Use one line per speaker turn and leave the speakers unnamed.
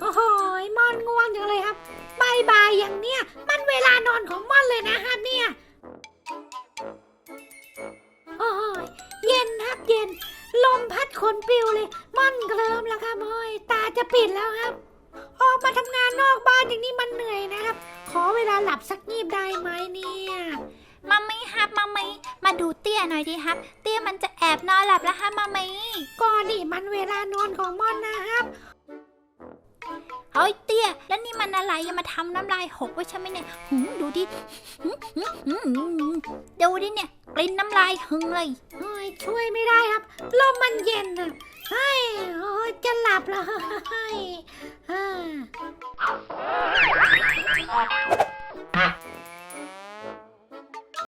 โอ้โหมอนง่วงจังเลยครับบายบายอย่างเนี้ย มันเวลานอนของมอนเลยนะครับเนี่ยโอ้ยเย็นครับเย็น ลมพัดขนปิวเลยมอนเคลิมแล้วครับโอ้ยตาจะปิดแล้วครับ ออกมาทำงานนอกบ้านอย่างนี้มันเหนื่อยนะครับ ขอเวลาหลับสักงีบได้ไหมเนี่ย
มามีครับมา มีมาดูเตี้ยหน่อยดิครับ เตี้ยมันจะแอบนอนหลับแล้วฮะมามี
ก็นี่มันเวลานอนของม่อนนะครับ
เฮ้ยเตี้ย แล้วนี่มันอะไรยังมาทำน้ำลายหกไว้ใช่ไหมเนี่ยหืมดูดิหืมหืมหืมหืมดูดิเนี่ยกลิ่นน้ำลายหึงเลย
โอ้ยช่วยไม่ได้ครับลมมันเย็นอะเฮ้ยโอ้ยจะหลับแล้วเฮ้ย